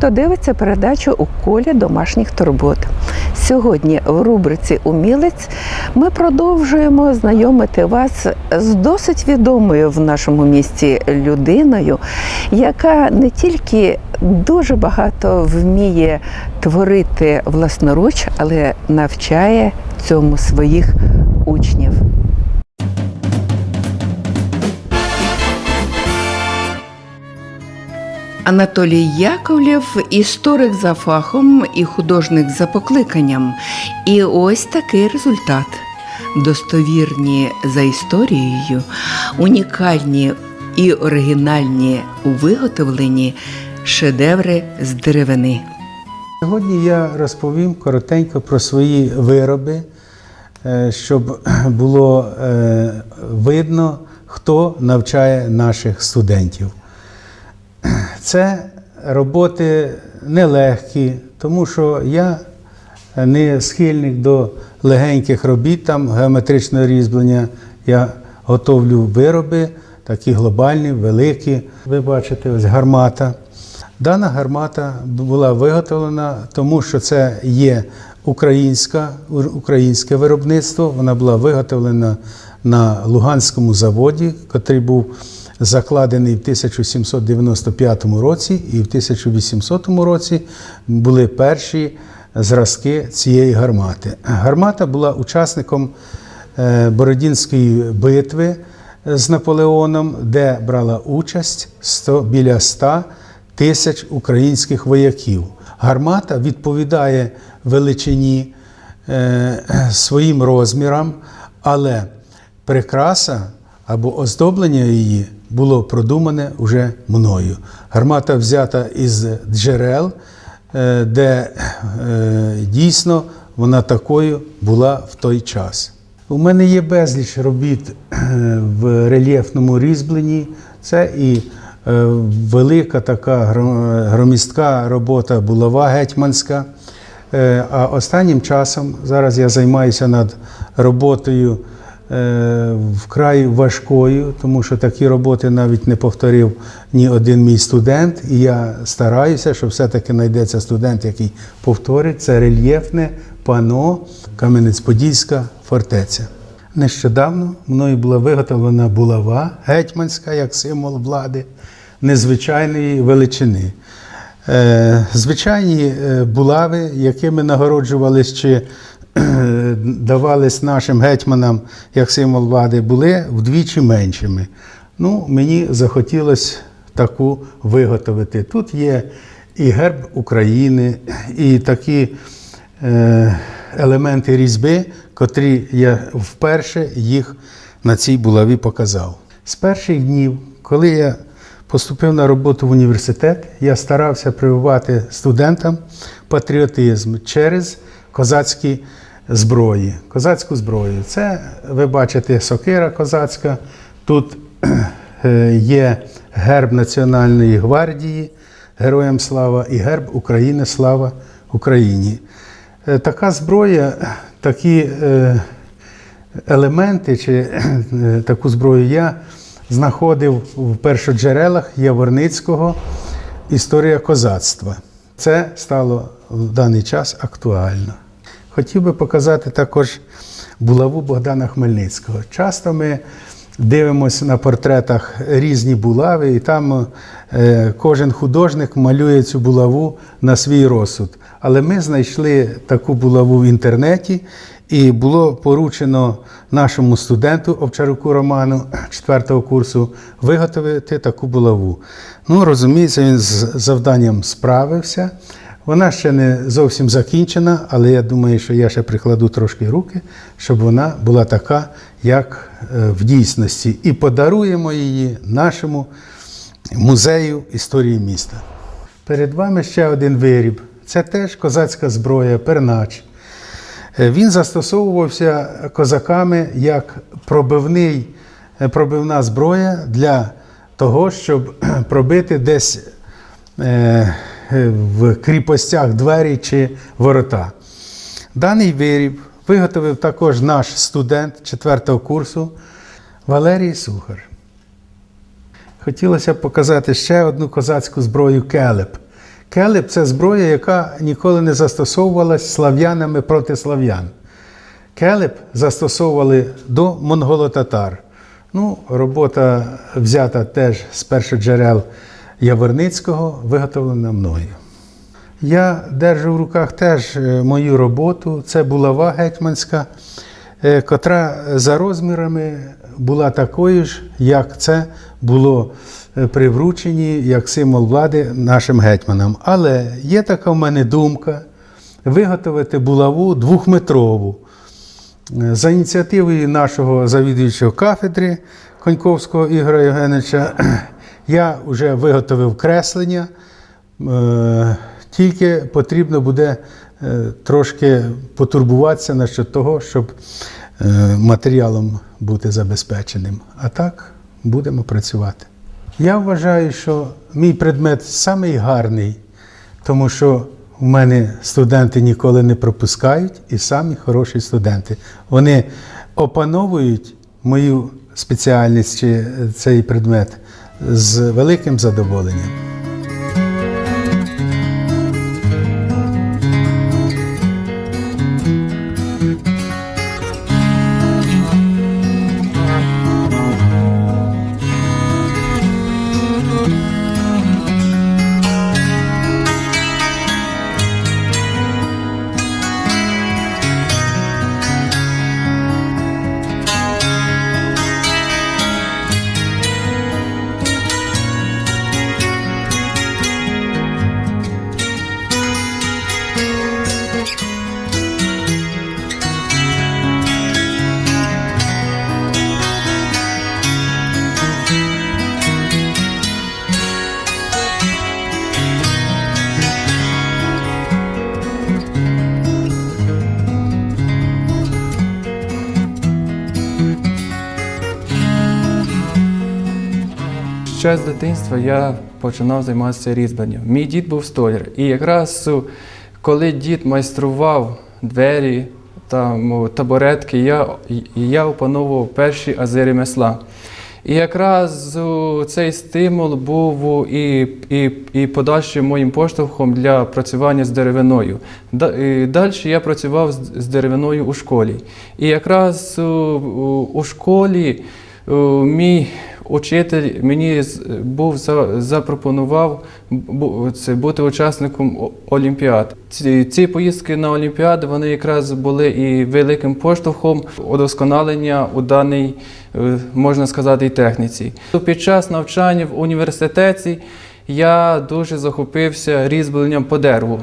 Хто дивиться передачу у колі домашніх турбот. Сьогодні в рубриці Умілець ми продовжуємо знайомити вас з досить відомою в нашому місті людиною, яка не тільки дуже багато вміє творити власноруч, але навчає цьому своїх учнів. Анатолій Яковлєв історик за фахом і художник за покликанням. І ось такий результат. Достовірні за історією, унікальні і оригінальні у виготовленні шедеври з деревини. Сьогодні я розповім коротенько про свої вироби, е, щоб було е, видно, хто навчає наших студентів. Це роботи нелегкі, тому що я не схильник до легеньких робіт, там геометричного різьблення. Я готовлю вироби, такі глобальні, великі. Ви бачите, ось гармата. Дана гармата була виготовлена, тому що це є українська, українське виробництво. Вона була виготовлена на Луганському заводі, який був закладений в 1795 році, і в 1800 році були перші зразки цієї гармати. Гармата була учасником е, Бородінської битви з Наполеоном, де брала участь 100, біля 100 тисяч українських вояків. Гармата відповідає величині е, своїм розмірам, але прикраса або оздоблення її було продумане вже мною. Гармата взята із джерел, е, де е, дійсно вона такою була в той час. У мене є безліч робіт е, в рельєфному різьбленні. Це і велика така громістка робота булава гетьманська. А останнім часом зараз я займаюся над роботою вкрай важкою, тому що такі роботи навіть не повторив ні один мій студент. І я стараюся, що все-таки знайдеться студент, який повторить. Це рельєфне пано Кам'янець-Подільська фортеця. Нещодавно мною була виготовлена булава гетьманська як символ влади незвичайної величини. Е, Звичайні е, булави, якими нагороджувались чи е, давались нашим гетьманам як символ влади, були вдвічі меншими. Ну, мені захотілося таку виготовити. Тут є і герб України, і такі е, елементи різьби, котрі я вперше їх на цій булаві показав. З перших днів, коли я поступив на роботу в університет, я старався прививати студентам патріотизм через козацькі зброї. Козацьку зброю. Це ви бачите сокира козацька. Тут е, є герб Національної гвардії, Героям слава і герб України Слава Україні. Е, Така зброя, такі е, елементи чи таку зброю я знаходив в першоджерелах Яворницького Історія козацтва. Це стало в даний час актуально. Хотів би показати також булаву Богдана Хмельницького. Часто ми дивимося на портретах різні булави, і там е, кожен художник малює цю булаву на свій розсуд. Але ми знайшли таку булаву в інтернеті, і було поручено нашому студенту Овчаруку Роману 4 курсу виготовити таку булаву. Ну, розуміється, він з завданням справився. Вона ще не зовсім закінчена, але я думаю, що я ще прикладу трошки руки, щоб вона була така, як е, в дійсності. І подаруємо її нашому музею історії міста. Перед вами ще один виріб. Це теж козацька зброя, пернач. Е, Він застосовувався козаками як пробивний, е, пробивна зброя для того, щоб пробити десь е, в кріпостях двері чи ворота. Даний виріб виготовив також наш студент 4 курсу Валерій Сухар. Хотілося показати ще одну козацьку зброю келеп. Келеп це зброя, яка ніколи не застосовувалась слав'янами проти слав'ян. Келеп застосовували до монголо-татар. Ну, робота взята теж з першоджерел Яворницького, виготовлена мною. Я держу в руках теж е, мою роботу. Це булава гетьманська, е, котра за розмірами була такою ж, як це було при врученні як символ влади нашим гетьманам. Але є така в мене думка виготовити булаву двохметрову. Е, За ініціативою нашого завідуючого кафедри Коньковського Ігоря Євгеновича я вже виготовив креслення. Е, Тільки потрібно буде е, трошки потурбуватися насчет того, щоб е, матеріалом бути забезпеченим. А так будемо працювати. Я вважаю, що мій предмет самий гарний, тому що в мене студенти ніколи не пропускають і самі хороші студенти. Вони опановують мою спеціальність чи цей предмет з великим задоволенням. Ще з дитинства я починав займатися різьбленням. Мій дід був столяр. І якраз коли дід майстрував двері, там, табуретки, я, я опановував перші ази ремесла. І якраз цей стимул був і, і, і подальшим моїм поштовхом для працювання з деревиною. Далі я працював з, деревиною у школі. І якраз у школі мій учитель мені був за- запропонував це бути учасником олімпіад. Ці, поїздки на олімпіади вони якраз були і великим поштовхом удосконалення у даній, е, можна сказати, техніці. Під час навчання в університеті я дуже захопився різьбленням по дереву.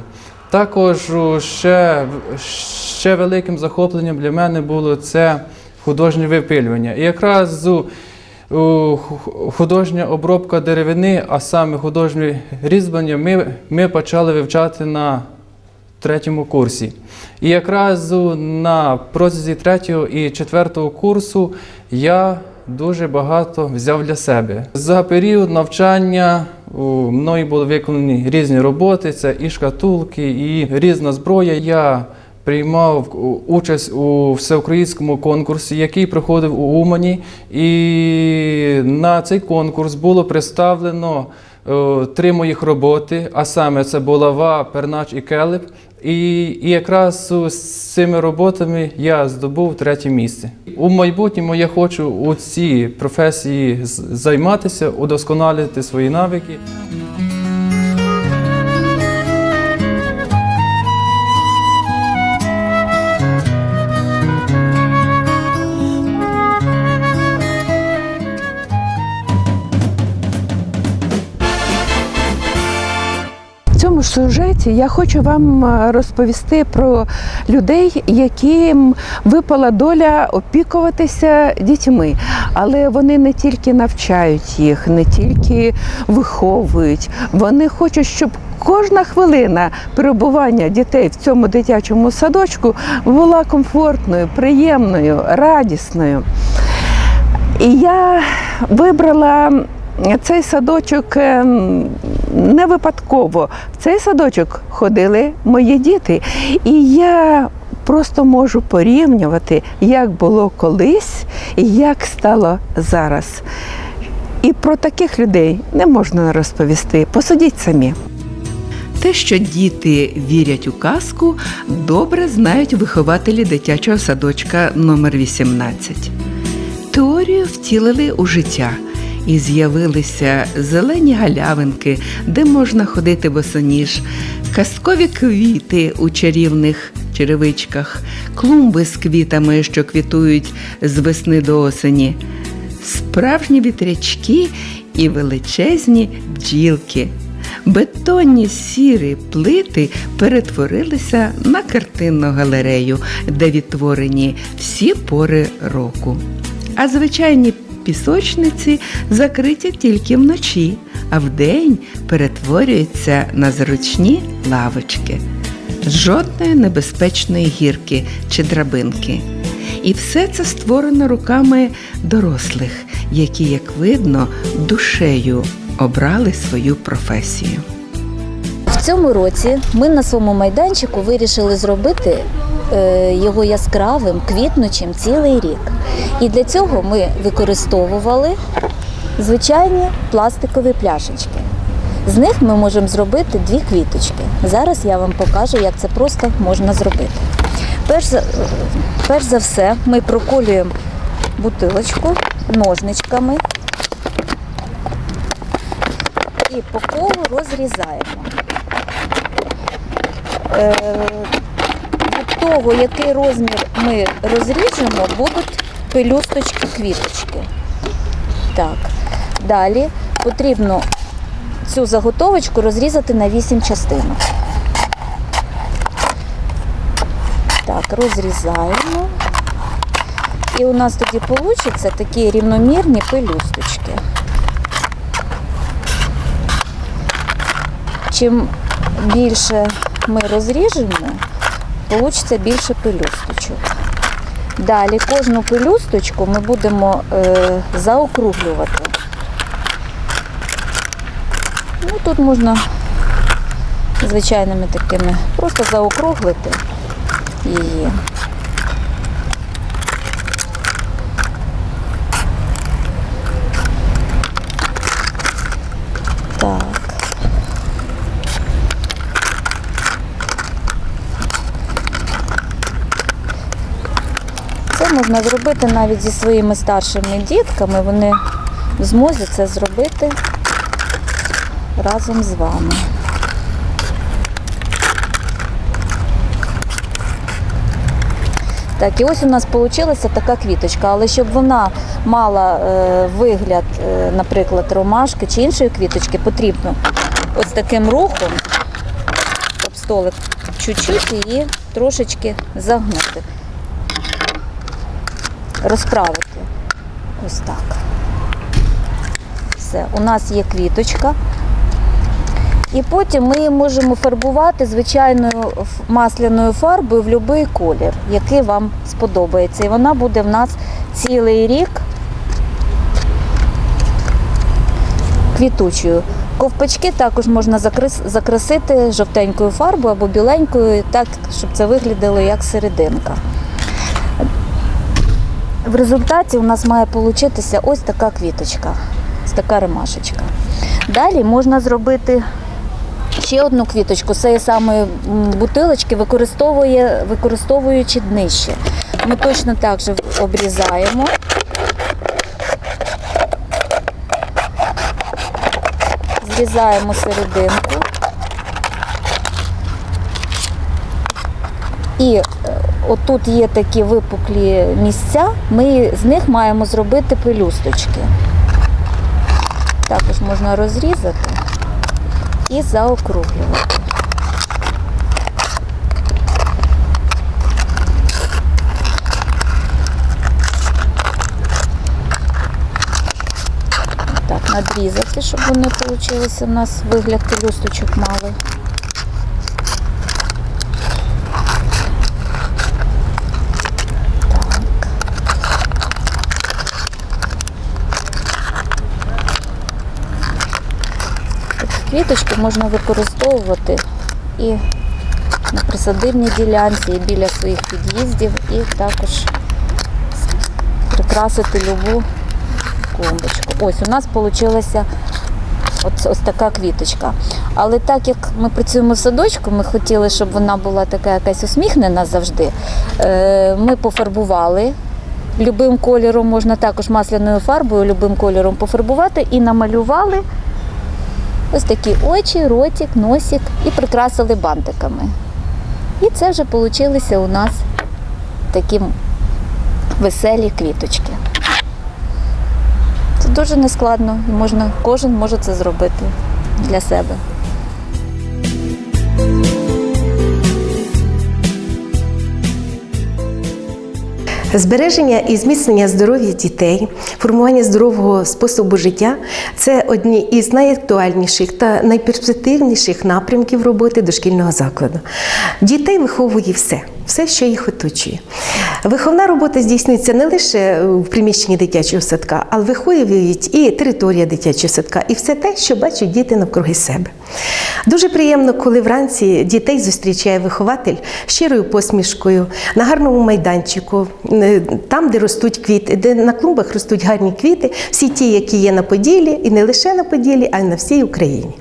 Також ще, ще великим захопленням для мене було це художнє випилювання. І якраз художня обробка деревини, а саме художнє різьблення, ми, ми почали вивчати на третьому курсі. І якраз на протязі третього і четвертого курсу я дуже багато взяв для себе. За період навчання мною були виконані різні роботи, це і шкатулки, і різна зброя. Я приймав участь у всеукраїнському конкурсі, який проходив у Умані. І на цей конкурс було представлено е, три моїх роботи, а саме це булава, пернач і келеп. І, і якраз з цими роботами я здобув третє місце. У майбутньому я хочу у цій професії займатися, удосконалити свої навики. Цьому ж сюжеті я хочу вам е, розповісти про людей, яким випала доля опікуватися дітьми. Але вони не тільки навчають їх, не тільки виховують, вони хочуть, щоб кожна хвилина перебування дітей в цьому дитячому садочку була комфортною, приємною, радісною. І я вибрала цей садочок ем, не випадково. В цей садочок ходили мої діти. І я просто можу порівнювати, як було колись і як стало зараз. І про таких людей не можна розповісти. Посудіть самі. Те, що діти вірять у казку, добре знають вихователі дитячого садочка номер 18. Теорію втілили у життя і з'явилися зелені галявинки, де можна ходити босоніж, казкові квіти у чарівних черевичках, клумби з квітами, що квітують з весни до осені, справжні вітрячки і величезні бджілки. Бетонні сірі плити перетворилися на картинну галерею, де відтворені всі пори року. А звичайні пісочниці закриті тільки вночі, а вдень перетворюються на зручні лавочки. Жодної небезпечної гірки чи драбинки. І все це створено руками дорослих, які, як видно, душею обрали свою професію. В цьому році ми на своєму майданчику вирішили зробити його яскравим, квітнучим цілий рік. І для цього ми використовували звичайні пластикові пляшечки. З них ми можемо зробити дві квіточки. Зараз я вам покажу, як це просто можна зробити. Перш за, перш за все, ми проколюємо бутилочку ножничками і по колу розрізаємо. Того, який розмір ми розріжемо, будуть пелюсточки квіточки. Так. Далі потрібно цю заготовочку розрізати на 8 частинок. Так, розрізаємо. І у нас тоді вийде такі рівномірні пелюсточки. Чим більше ми розріжемо, вийде більше пелюсточок. Далі кожну пелюсточку ми будемо е, заокруглювати. Ну, тут можна звичайними такими просто заокруглити її. Так. Це можна зробити навіть зі своїми старшими дітками. Вони в змозі це зробити разом з вами. Так, і ось у нас вийшла така квіточка, але щоб вона мала е, вигляд, е, наприклад, ромашки чи іншої квіточки, потрібно ось таким рухом об столик чуть-чуть її трошечки загнути, розправити. Ось так. Все, у нас є квіточка. І потім ми її можемо фарбувати звичайною масляною фарбою в будь-який колір, який вам сподобається. І вона буде в нас цілий рік квітучою. Ковпачки також можна закрасити жовтенькою фарбою або біленькою, так, щоб це виглядало як серединка. В результаті у нас має получитися ось така квіточка, ось така ремашечка. Далі можна зробити ще одну квіточку з цієї самої бутилочки, використовує, використовуючи днище. Ми точно так же обрізаємо. Зрізаємо серединку. І отут є такі випуклі місця, ми з них маємо зробити пелюсточки. Також можна розрізати і заокруглювати. Так, надрізати, щоб вони вийшли у нас вигляд пелюсточок мали. Квіточки можна використовувати і на присадибній ділянці, і біля своїх під'їздів, і також прикрасити любу клумбочку. Ось у нас вийшла Ось, ось така квіточка. Але так як ми працюємо в садочку, ми хотіли, щоб вона була така якась усміхнена завжди. Е, Ми пофарбували любим кольором, можна також масляною фарбою, любим кольором пофарбувати і намалювали ось такі очі, ротик, носик і прикрасили бантиками. І це вже вийшлося у нас такі веселі квіточки. Це дуже нескладно і можна, кожен може це зробити для себе. Збереження і зміцнення здоров'я дітей, формування здорового способу життя це одні із найактуальніших та найперспективніших напрямків роботи дошкільного закладу. Дітей виховує все, все, що їх оточує. Виховна робота здійснюється не лише в приміщенні дитячого садка, але виховують і територія дитячого садка, і все те, що бачать діти навкруги себе. Дуже приємно, коли вранці дітей зустрічає вихователь щирою посмішкою на гарному майданчику, е, там, де ростуть квіти, де на клумбах ростуть гарні квіти, всі ті, які є на Поділі, і не лише на Поділі, а й на всій Україні.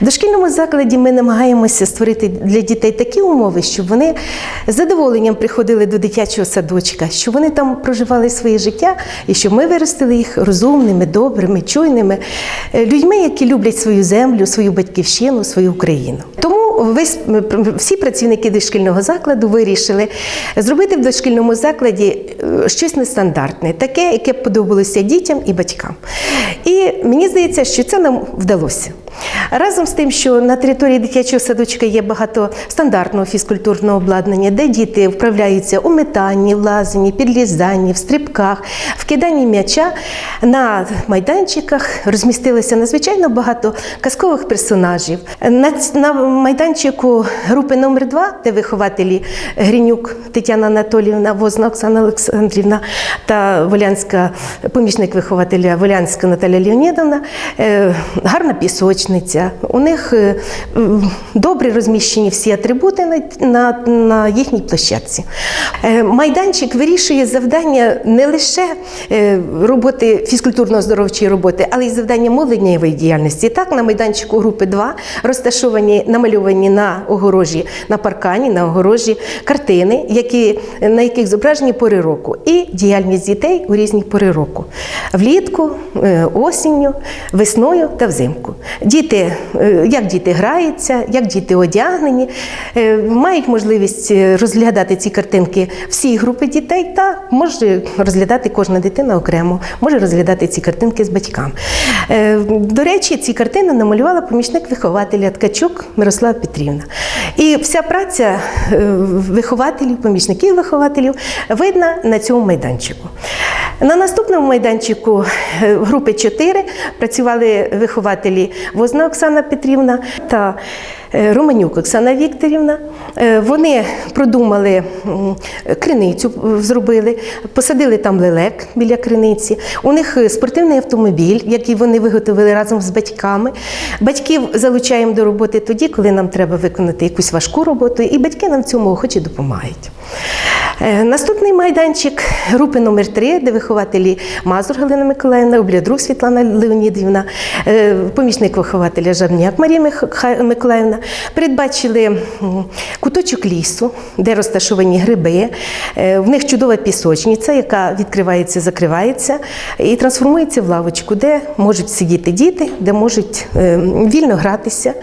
В дошкільному закладі ми намагаємося створити для дітей такі умови, щоб вони задоволенням приходили до дитячого садочка, щоб вони там проживали своє життя і щоб ми виростили їх розумними, добрими, чуйними е, людьми, які люблять свою землю, свою батьківщину, свою Україну. Тому весь всі працівники дошкільного закладу вирішили зробити в дошкільному закладі е, щось нестандартне, таке, яке б подобалося дітям і батькам. І мені здається, що це нам вдалося. Разом з тим, що на території дитячого садочка є багато стандартного фізкультурного обладнання, де діти вправляються у метанні, в лазанні, підлізанні, в стрибках, в киданні м'яча. На майданчиках розмістилося надзвичайно багато казкових персонажів. На, на майданчику групи номер 2 де вихователі Гринюк Тетяна Анатоліївна, Возна Оксана Олександрівна та Волянська, помічник вихователя Волянська Наталя Леонідовна, е, гарна пісочниця. У них е, добре розміщені всі атрибути на, на, на їхній площадці. Е, Майданчик вирішує завдання не лише е, роботи фізкультурно-оздоровчої роботи, але й завдання молодньої діяльності. Так, на майданчику групи 2 розташовані, намальовані на огорожі, на паркані, на огорожі картини, які, на яких зображені пори року, і діяльність дітей у різні пори року. Влітку, осінню, весною та взимку. Діти, е, як діти граються, як діти одягнені, е, мають можливість е, розглядати ці картинки всі групи дітей, та може розглядати кожна дитина окремо, може розглядати ці картинки з батьками. До речі, ці картини намалювала помічник вихователя Ткачук Мирослава Петрівна. І вся праця вихователів, помічників вихователів видна на цьому майданчику. На наступному майданчику групи 4 працювали вихователі Возна Оксана Петрівна та е, Романюк Оксана Вікторівна. Е, Вони продумали криницю, е, зробили, посадили там лелек біля криниці. У них спортивний автомобіль, який вони виготовили разом з батьками. Батьків залучаємо до роботи тоді, коли нам треба виконати якусь важку роботу, і батьки нам в цьому охоче допомагають. Е, Наступний майданчик групи номер 3 де вихователі Мазур Галина Миколаївна, Облядрук Світлана Леонідівна, е, помічник вихователя Жарняк Марія Миколаївна, передбачили куточок лісу, де розташовані гриби. Е, В них чудова пісочниця, яка відкривається, закривається і трансформується в лавочку, де можуть сидіти діти, де можуть вільно гратися.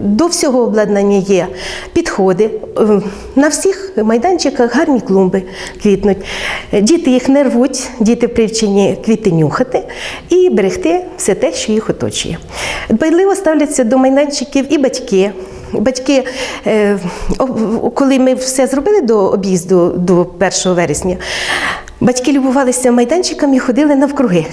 До всього обладнання є підходи. На всіх майданчиках гарні клумби квітнуть. Діти їх не рвуть, діти привчені квіти нюхати і берегти все те, що їх оточує. Дбайливо ставляться до майданчиків і батьки. Батьки, е, коли ми все зробили до об'їзду до 1 вересня, батьки любувалися майданчиками і ходили навкруги.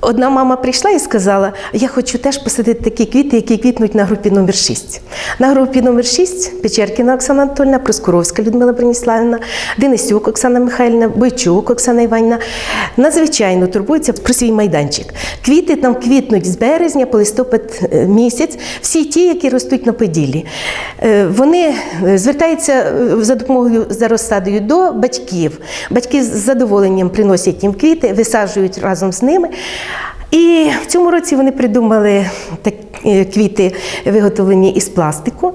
Одна мама прийшла і сказала: Я хочу теж посадити такі квіти, які квітнуть на групі номер 6. На групі номер 6 Печеркіна Оксана Анатольовна, Проскуровська Людмила Броніславівна, Денисюк Оксана Михайлівна, Бойчук Оксана Іванівна надзвичайно турбуються про свій майданчик. Квіти там квітнуть з березня по листопад е, місяць, всі ті, які ростуть на поділі. Е, Вони е, звертаються за допомогою за розсадою до батьків. Батьки з задоволенням приносять їм квіти, висаджують разом з ними. І в цьому році вони придумали так, е, квіти, виготовлені із пластику.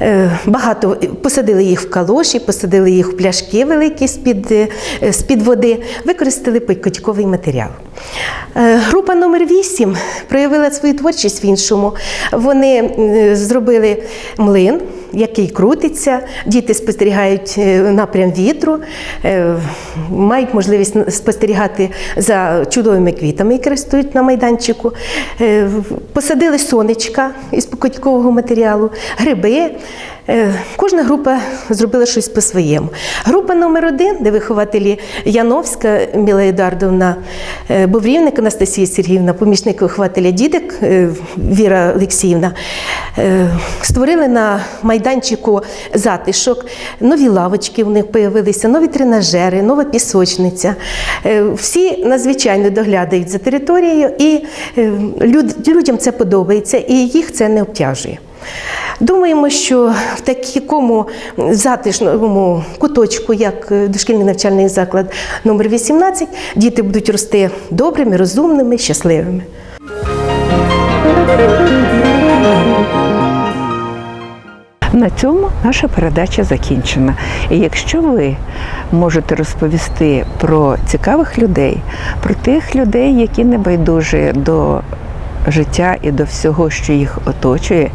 Е, Багато посадили їх в калоші, посадили їх в пляшки великі з-під, е, з-під води, використали пикотьковий матеріал. Е, Група номер 8 проявила свою творчість в іншому. Вони зробили млин, який крутиться. Діти спостерігають е, напрям вітру, е, мають можливість спостерігати за чудовими квітами, які ростуть на майданчику. Посадили сонечка із покотькового матеріалу, гриби. Е, Кожна група зробила щось по-своєму. Група номер один, де вихователі Яновська Міла Едуардовна, е, Боврівник Анастасія Сергіївна, помічник вихователя Дідик е, Віра Олексіївна, створили на майданчику затишок, нові лавочки в них з'явилися, нові тренажери, нова пісочниця. Всі надзвичайно доглядають за територією, і людям це подобається, і їх це не обтяжує. Думаємо, що в такому затишному куточку, як е, дошкільний навчальний заклад номер 18, діти будуть рости добрими, розумними, щасливими. На цьому наша передача закінчена. І якщо ви можете розповісти про цікавих людей, про тих людей, які не байдужі до життя і до всього, що їх оточує,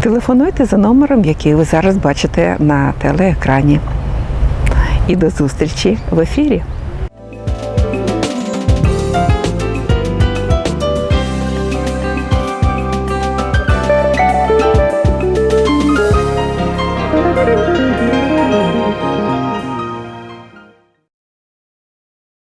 телефонуйте за номером, який ви зараз бачите на телеекрані. І до зустрічі в ефірі.